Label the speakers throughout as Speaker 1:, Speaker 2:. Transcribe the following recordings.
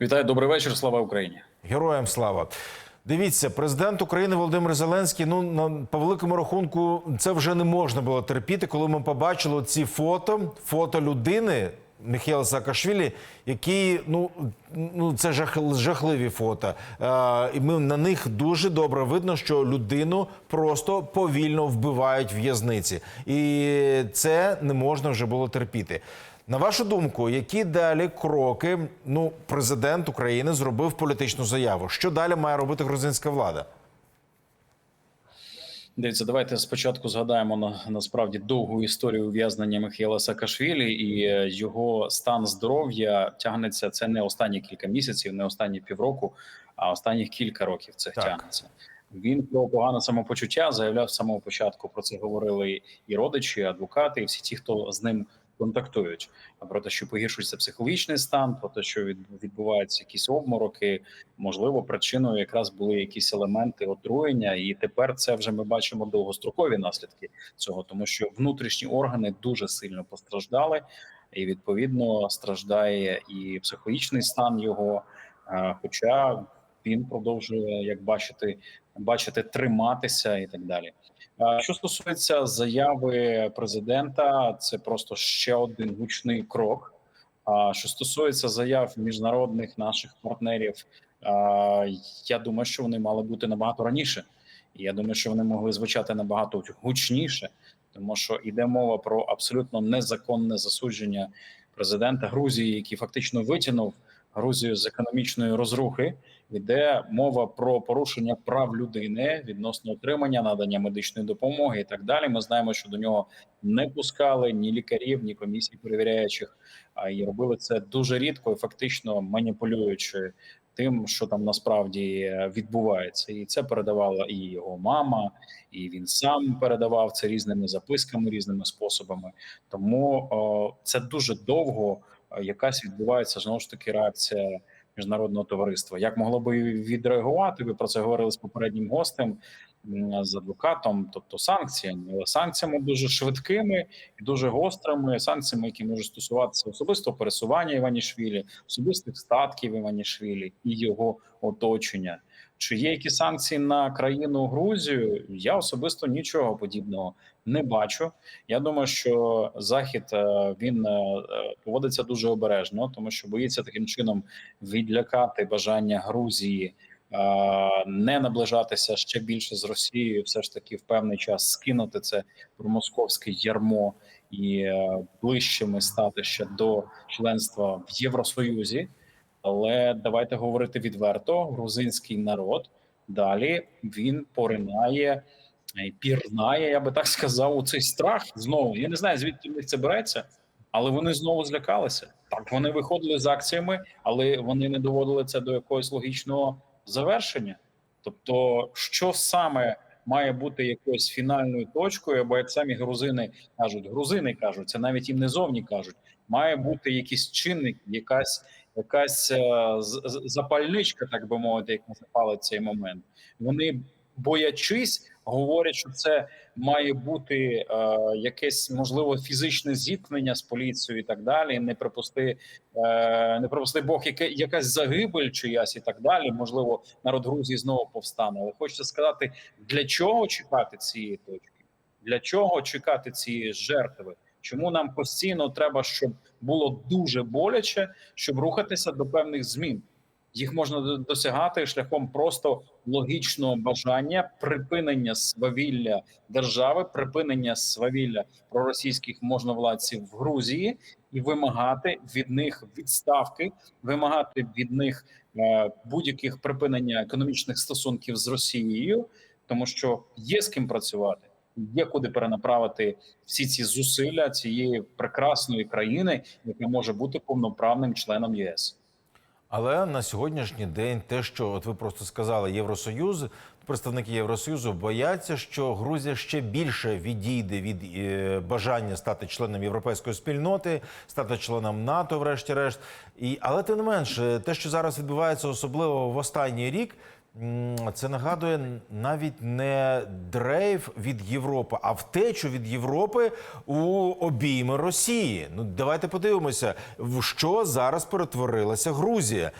Speaker 1: Вітаю, добрий вечір. Слава Україні.
Speaker 2: Героям слава. Дивіться, президент України Володимир Зеленський. Ну на по великому рахунку, це вже не можна було терпіти, коли ми побачили ці фото, фото людини Михайла Саакашвілі, які ну, ну це жах, жахливі фото. Е, і ми на них дуже добре видно, що людину просто повільно вбивають в'язниці, і це не можна вже було терпіти. На вашу думку, які далі кроки ну президент України зробив політичну заяву? Що далі має робити грузинська влада?
Speaker 1: Дивіться, давайте спочатку згадаємо на насправді довгу історію ув'язнення Михайла Саакашвілі і е, його стан здоров'я тягнеться. Це не останні кілька місяців, не останні півроку, а останніх кілька років це
Speaker 2: Так.
Speaker 1: тягнеться. Він про погане самопочуття заявляв з самого початку. Про це говорили і родичі, і адвокати, і всі ті, хто з ним контактують. Про те, що погіршується психологічний стан, про те, що від- відбуваються якісь обмороки. Можливо, причиною якраз були якісь елементи отруєння, і тепер це вже ми бачимо довгострокові наслідки цього, тому що внутрішні органи дуже сильно постраждали, і відповідно страждає і психологічний стан його. Хоча він продовжує, як бачити, бачити, триматися і так далі. Що стосується заяви президента, це просто ще один гучний крок. Що стосується заяв міжнародних наших партнерів, я думаю, що вони мали бути набагато раніше. Я думаю, що вони могли звучати набагато гучніше, тому що йде мова про абсолютно незаконне засудження президента Грузії, який фактично витягнув Грузію з економічної розрухи. Йде мова про порушення прав людини відносно отримання надання медичної допомоги і так далі. Ми знаємо, що до нього не пускали ні лікарів, ні комісій перевіряючих, а і робили це дуже рідко і фактично маніпулюючи тим, що там насправді е, відбувається, і це передавала і його мама, і він сам передавав це різними записками, різними способами. Тому о, це дуже довго е, якась відбувається знову ж таки реакція міжнародного товариства. Як могло би відреагувати? Ви про це говорили з попереднім гостем з адвокатом, тобто санкціями, але санкціями дуже швидкими і дуже гострими санкціями, які можуть стосуватися особистого пересування Іванішвілі, особистих статків Іванішвілі і його оточення. Чи є які санкції на країну Грузію? Я особисто нічого подібного не бачу. Я думаю, що захід е, він е, поводиться дуже обережно, тому що боїться таким чином відлякати бажання Грузії е, не наближатися ще більше з Росією, все ж таки в певний час скинути це промосковське ярмо і ближчими стати ще до членства в Євросоюзі. Але давайте говорити відверто: грузинський народ далі він поринає і пірнає, я би так сказав, у цей страх знову. Я не знаю, звідки в них це береться, але вони знову злякалися. Так вони виходили з акціями, але вони не доводили це до якогось логічного завершення. Тобто, що саме має бути якоюсь фінальною точкою, або як самі грузини кажуть, грузини кажуть, це навіть їм не зовні кажуть, має бути якийсь чинник, якась якась е, запальничка, так би мовити, як називали цей момент. Вони боячись, говорять, що це має бути е, якесь можливо фізичне зіткнення з поліцією і так далі. Не припусти, е, не припусти Бог, яке якась загибель чиясь і так далі. Можливо, народ Грузії знову повстане. Але хочеться сказати, для чого чекати цієї точки? Для чого чекати цієї жертви? Чому нам постійно треба, щоб було дуже боляче, щоб рухатися до певних змін? Їх можна досягати шляхом просто логічного бажання припинення свавілля держави, припинення свавілля проросійських можновладців в Грузії і вимагати від них відставки, вимагати від них е, будь-яких припинення економічних стосунків з Росією, тому що є з ким працювати, є куди перенаправити всі ці зусилля цієї прекрасної країни, яка може бути повноправним членом ЄС.
Speaker 2: Але на сьогоднішній день, те, що от ви просто сказали, Євросоюз, представники Євросоюзу бояться, що Грузія ще більше відійде від е, бажання стати членом європейської спільноти, стати членом НАТО, врешті-решт. І але тим не менш, е, те, що зараз відбувається, особливо в останній рік. Це нагадує навіть не дрейф від Європи, а втечу від Європи у обійми Росії. Ну давайте подивимося, в що зараз перетворилася Грузія.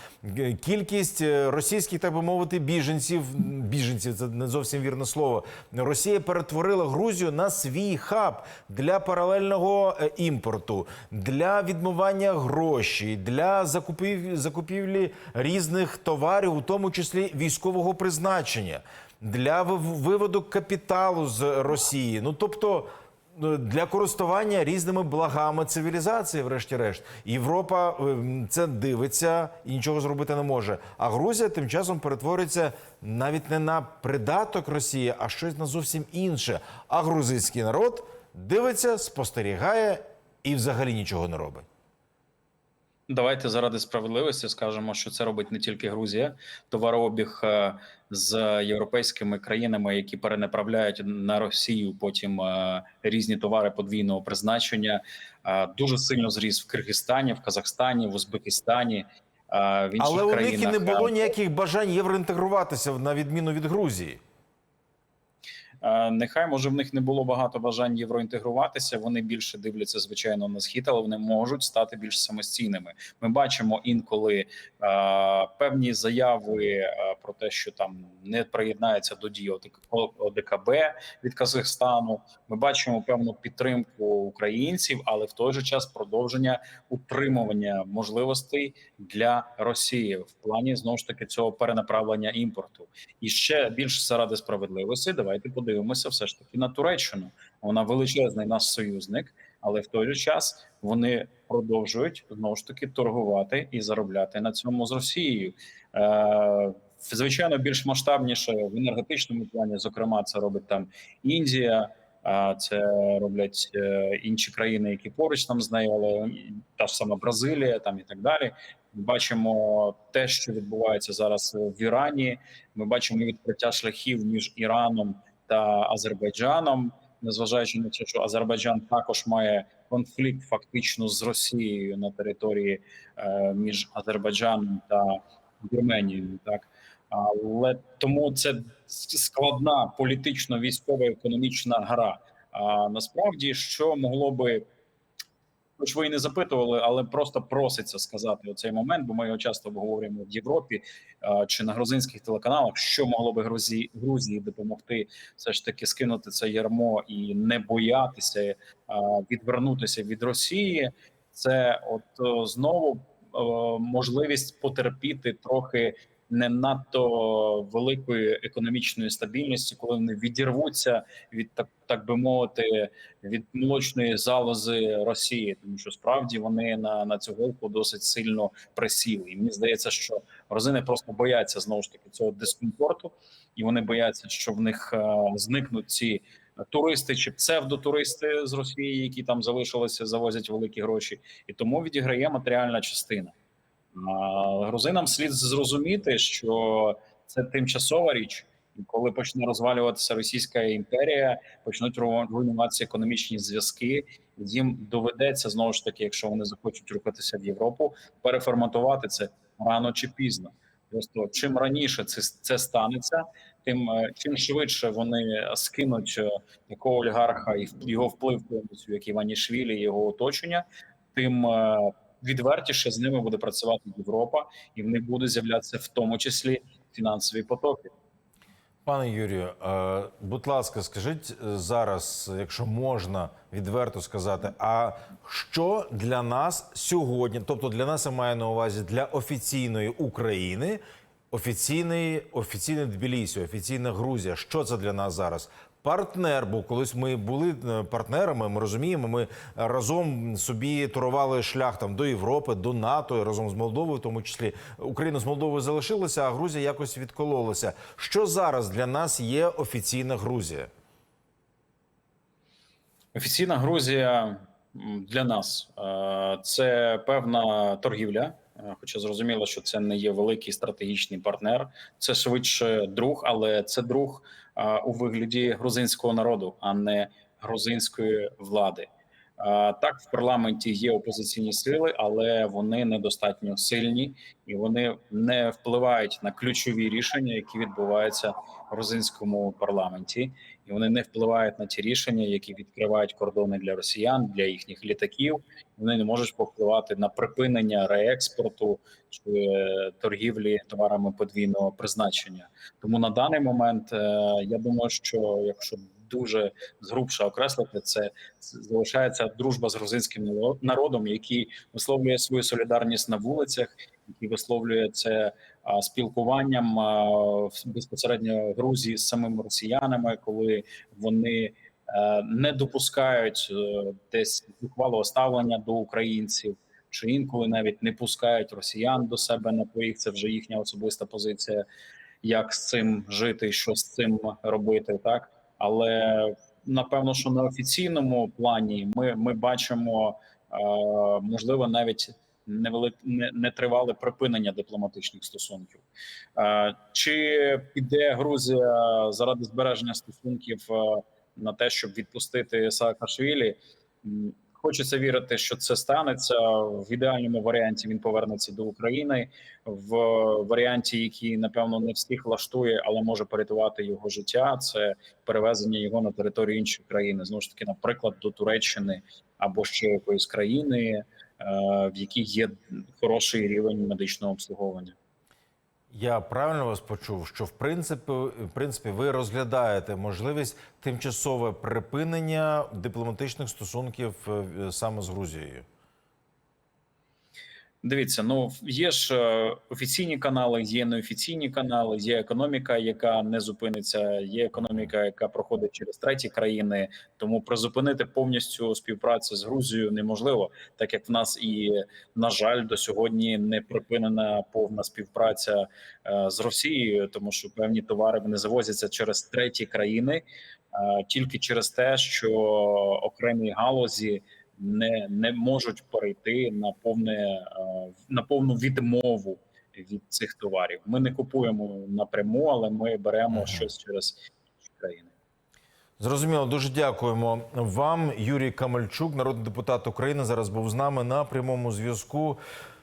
Speaker 2: Кількість е, російських, так би мовити, біженців, біженців це не зовсім вірне слово. Росія перетворила Грузію на свій хаб для паралельного е, імпорту, для відмивання грошей, для закупів, закупівлі різних товарів, у тому числі військового призначення, для виводу капіталу з Росії. Ну тобто. е, Для користування різними благами цивілізації, врешті-решт, Європа е, це дивиться і нічого зробити не може. А Грузія тим часом перетворюється навіть не на придаток Росії, а щось на зовсім інше. А грузинський народ дивиться, спостерігає і взагалі нічого не робить.
Speaker 1: Давайте заради справедливості скажемо, що це робить не тільки Грузія, товарообіг е, з європейськими країнами, які перенаправляють на Росію потім е, різні товари подвійного призначення, е, дуже сильно зріс в Киргизстані, в Казахстані, в Узбекистані. В інших
Speaker 2: Але у них і не було ніяких бажань євроінтегруватися на відміну від Грузії.
Speaker 1: Нехай може в них не було багато бажань євроінтегруватися. Вони більше дивляться звичайно на схід, але вони можуть стати більш самостійними. Ми бачимо інколи е, певні заяви про те, що там не приєднається до дії ОДКБ від Казахстану. Ми бачимо певну підтримку українців, але в той же час продовження утримування можливостей для Росії в плані знову ж таки цього перенаправлення імпорту. І ще більш заради справедливості, давайте подивимося все ж таки на Туреччину. Вона величезний наш союзник, але в той же час вони продовжують знову ж таки торгувати і заробляти на цьому з Росією. Е, звичайно, більш масштабніше в енергетичному плані. Зокрема, це робить там Індія. А це роблять е, інші країни, які поруч там з нею, але та ж сама Бразилія, там і так далі. Ми бачимо те, що відбувається зараз в Ірані. Ми бачимо відкриття шляхів між Іраном та Азербайджаном, незважаючи на те, що Азербайджан також має конфлікт фактично з Росією на території е, між Азербайджаном та Вірменією. Так але тому це складна політично військова економічна гра. А насправді, що могло би Хоч ви і не запитували, але просто проситься сказати у цей момент, бо ми його часто обговорюємо в Європі чи на грузинських телеканалах, що могло би Грузії Грузії допомогти все ж таки скинути це ярмо і не боятися відвернутися від Росії. Це от знову можливість потерпіти трохи не надто великої економічної стабільності, коли вони відірвуться від так, так би мовити, від молочної залози Росії, тому що справді вони на, на цю голку досить сильно присіли. І мені здається, що розини просто бояться знову ж таки цього дискомфорту, і вони бояться, що в них е, зникнуть ці. Туристи чи псевдотуристи з Росії, які там залишилися, завозять великі гроші, і тому відіграє матеріальна частина. Грузинам слід зрозуміти, що це тимчасова річ, і коли почне розвалюватися Російська імперія, почнуть ру- руйнуватися економічні зв'язки. Їм доведеться знову ж таки, якщо вони захочуть рухатися в Європу, переформатувати це рано чи пізно. Просто чим раніше це це станеться, тим е, чим швидше вони скинуть е, такого олігарха і його вплив повністю, як Іванішвілі, і його оточення, тим е, відвертіше з ними буде працювати Європа, і в них будуть з'являтися в тому числі фінансові потоки.
Speaker 2: Пане Юрію, е, будь ласка, скажіть зараз, якщо можна відверто сказати, а що для нас сьогодні, тобто для нас я маю на увазі для офіційної України, офіційний, офіційний Тбілісі, офіційна Грузія, що це для нас зараз? Партнер, бо колись ми були е, партнерами, ми розуміємо, ми разом собі турували шлях там до Європи, до НАТО, разом з Молдовою, в тому числі Україна з Молдовою залишилася, а Грузія якось відкололася. Що зараз для нас є офіційна Грузія?
Speaker 1: Офіційна Грузія для нас е, це певна торгівля. е, Хоча зрозуміло, що це не є великий стратегічний партнер, це швидше друг, але це друг у вигляді грузинського народу, а не грузинської влади. Так, в парламенті є опозиційні сили, але вони недостатньо сильні і вони не впливають на ключові рішення, які відбуваються в грузинському парламенті, і вони не впливають на ті рішення, які відкривають кордони для росіян, для їхніх літаків. Вони не можуть повпливати на припинення реекспорту чи е, торгівлі товарами подвійного призначення. Тому на даний момент е, я думаю, що якщо дуже згрубше окреслити, це залишається дружба з грузинським народом, який висловлює свою солідарність на вулицях, який висловлює це спілкуванням безпосередньо Грузії з самими росіянами, коли вони е, не допускають е, десь зухвалого ставлення до українців. Чи інколи навіть не пускають росіян до себе на поїх, це вже їхня особиста позиція, як з цим жити, що з цим робити, так але напевно, що на офіційному плані ми, ми бачимо е, можливо навіть невели... не, не припинення дипломатичних стосунків. Чи піде Грузія заради збереження стосунків на те, щоб відпустити Саакашвілі? Хочеться вірити, що це станеться в ідеальному варіанті. Він повернеться до України в варіанті, який напевно не всіх влаштує, але може порятувати його життя. Це перевезення його на територію іншої країни, знову ж таки, наприклад, до Туреччини або ще якоїсь країни, в якій є хороший рівень медичного обслуговування.
Speaker 2: Я правильно вас почув, що в принципі, в принципі ви розглядаєте можливість тимчасове припинення дипломатичних стосунків е, саме з Грузією.
Speaker 1: Дивіться, ну є ж е, офіційні канали, є неофіційні канали, є економіка, яка не зупиниться. Є економіка, яка проходить через треті країни. Тому призупинити повністю співпрацю з Грузією неможливо, так як в нас і на жаль до сьогодні не припинена повна співпраця е, з Росією, тому що певні товари вони завозяться через треті країни е, тільки через те, що окремі галузі не, не можуть перейти на повне е, на повну відмову від цих товарів. Ми не купуємо напряму, але ми беремо
Speaker 2: Ага.
Speaker 1: щось через інші країни.
Speaker 2: Зрозуміло, дуже дякуємо вам. Юрій Камальчук, народний депутат України, зараз був з нами на прямому зв'язку.